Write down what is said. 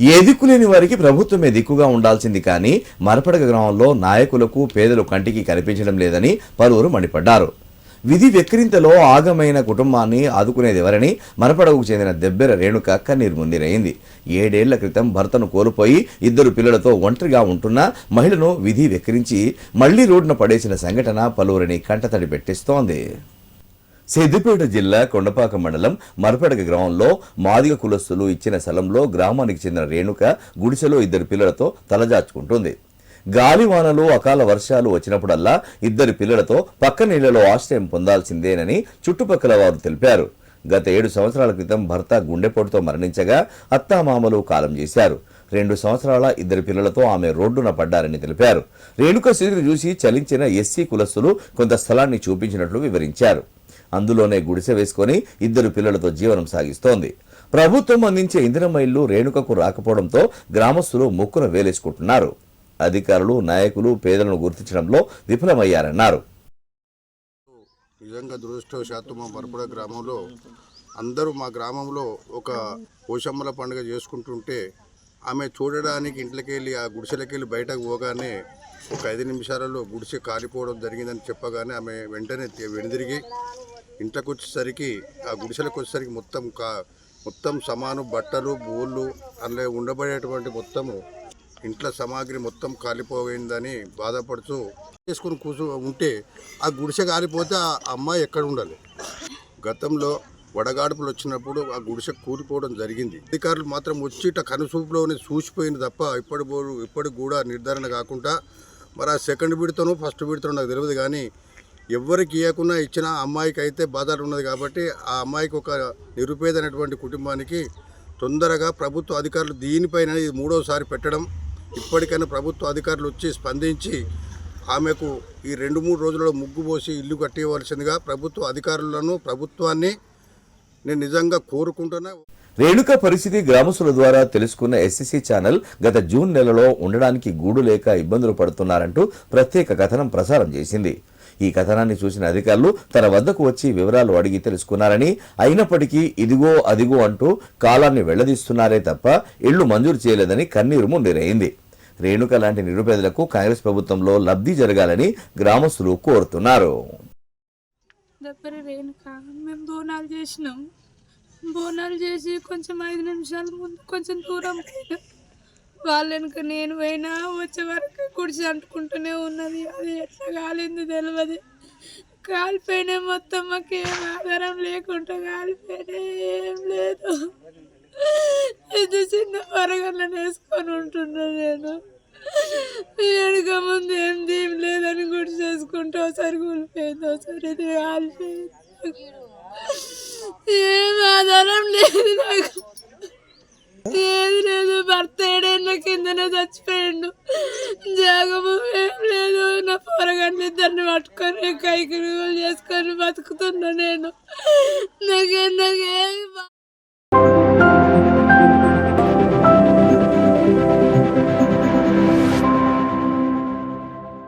ఏ దిక్కు లేని వారికి ప్రభుత్వమే దిక్కుగా ఉండాల్సింది కానీ మరపడగ గ్రామంలో నాయకులకు పేదలు కంటికి కనిపించడం లేదని పలువురు మండిపడ్డారు. విధి వెక్కిరింతలో ఆగమైన కుటుంబాన్ని ఆదుకునేది ఎవరని మరపడకు చెందిన దెబ్బెర రేణుక కన్నీరు ముందిరైంది. ఏడేళ్ళ క్రితం భర్తను కోల్పోయి ఇద్దరు పిల్లలతో ఒంటరిగా ఉంటున్న మహిళను విధి వెక్కిరించి మళ్ళీ రోడ్డున పడేసిన సంఘటన పలువురిని కంటతడి పెట్టిస్తోంది. సిద్దిపేట జిల్లా కొండపాక మండలం మరపడగ గ్రామంలో మాదిగ కులస్తులు ఇచ్చిన స్థలంలో గ్రామానికి చెందిన రేణుక గుడిసెలో ఇద్దరు పిల్లలతో తలజాచుకుంటుంది గాలివానలు అకాల వర్షాలు వచ్చినప్పుడల్లా ఇద్దరు పిల్లలతో పక్క నీళ్ళలో ఆశ్రయం పొందాల్సిందేనని చుట్టుపక్కల వారు తెలిపారు. గత ఏడు సంవత్సరాల క్రితం భర్త గుండెపోటుతో మరణించగా అత్తామామలు కాలం చేశారు. రెండు సంవత్సరాల ఇద్దరు పిల్లలతో ఆమె రోడ్డున పడ్డారని తెలిపారు. రేణుక స్థితిని చూసి చలించిన ఎస్సీ కులస్తులు కొంత స్థలాన్ని చూపించినట్లు వివరించారు. అందులోనే గుడిసె వేసుకొని ఇద్దరు పిల్లలతో జీవనం సాగిస్తోంది. ప్రభుత్వం అందించే ఇంధనమయిల్లు రేణుకకు రాకపోవడంతో గ్రామస్తులు ముక్కున వేలేసుకుంటున్నారు. అధికారులు నాయకులు పేదలను గుర్తించడంలో విఫలమయ్యారన్నారు. నిజంగా దురదృష్టవశాత్తు మా పరపడ గ్రామంలో అందరూ మా గ్రామంలో ఒక పోషమ్మల పండుగ చేసుకుంటుంటే ఆమె చూడడానికి ఇంట్లోకి వెళ్ళి ఆ గుడిసెలకి వెళ్ళి బయటకు పోగానే ఒక ఐదు నిమిషాలలో గుడిసె కాలిపోవడం జరిగిందని చెప్పగానే ఆమె వెంటనే వెనుదిరిగి ఇంట్లోకి వచ్చేసరికి ఆ గుడిసెలకు వచ్చేసరికి మొత్తం కా మొత్తం సమాను బట్టలు బోళ్ళు అందులో ఉండబడేటువంటి మొత్తము ఇంట్లో సామాగ్రి మొత్తం కాలిపోయిందని బాధపడుతూ చేసుకుని కూర్చో ఉంటే ఆ గుడిసె కాలిపోతే ఆ అమ్మాయి ఎక్కడ ఉండాలి? గతంలో వడగాడుపులు వచ్చినప్పుడు ఆ గుడిసె కూలిపోవడం జరిగింది. అధికారులు మాత్రం వచ్చి ఇట కనుసూపులోనే చూసిపోయింది తప్ప ఇప్పటి బోరు ఇప్పటికి కూడా నిర్ధారణ కాకుండా మరి ఆ సెకండ్ విడతను ఫస్ట్ విడతను నాకు తెలియదు కానీ ఎవరికి ఇవ్వకుండా ఇచ్చిన అమ్మాయికి అయితే బాధలు ఉన్నది కాబట్టి ఆ అమ్మాయికి ఒక నిరుపేదైనటువంటి కుటుంబానికి తొందరగా ప్రభుత్వ అధికారులు దీనిపైన ఇది మూడోసారి పెట్టడం ఇప్పటికైనా ప్రభుత్వ అధికారులు వచ్చి స్పందించి ఆమెకు ఈ రెండు మూడు రోజుల్లో ముగ్గు పోసి ఇల్లు కట్టేయవలసిందిగా ప్రభుత్వ అధికారులను ప్రభుత్వాన్ని నేను నిజంగా కోరుకుంటున్నా. రేణుక పరిస్థితి గ్రామస్తుల ద్వారా తెలుసుకున్న ఎస్సీసీ ఛానల్ గత జూన్ నెలలో ఉండడానికి గూడు లేక ఇబ్బందులు పడుతున్నారంటూ ప్రత్యేక కథనం ప్రసారం చేసింది. ఈ కథనాన్ని చూసిన అధికారులు తన వద్దకు వచ్చి వివరాలు అడిగి తెలుసుకున్నారని అయినప్పటికీ ఇదిగో అదిగో అంటూ కాలాన్ని వెళ్ళదీస్తున్నారే తప్ప ఇళ్ళు మంజూరు చేయలేదని కన్నీరు ముండిరైంది రేణుక లాంటి నిరుపేదలకు కాంగ్రెస్ ప్రభుత్వంలో లబ్ధి జరగాలని గ్రామస్తులు కోరుతున్నారు. మేము బోనాలు చేసినాం. బోనాలు చేసి కొంచెం ఐదు నిమిషాల ముందు కొంచెం దూరం వాళ్ళనుక వాళ్ళ వెనుక నేను పోయినా వచ్చే వరకు కుడిచి అంటుకుంటూనే ఉన్నది. అది ఎట్లా కాలింది తెలియదు కాలిపోయినా మొత్తం మాకు ఏం ఆధారం లేకుండా కాలిపోయినా ఏం లేదు. ఇది చిన్న పరగలను వేసుకొని ఉంటున్నా నేను. వెనుక ముందు ఏం దీం లేదని గుడి చేసుకుంటూ ఒకసారి కూలిపోయింది ఒకసారి ఇది కాలిపోయింది. ఏం ఆధారం లేదు నాకు. కిందనే చచ్చిపోయిండు. జాగము ఏం లేదు. నా పొరగండి ఇద్దరిని పట్టుకొని కైకి చేసుకొని బతుకుతున్నా నేను. నాకే నాకే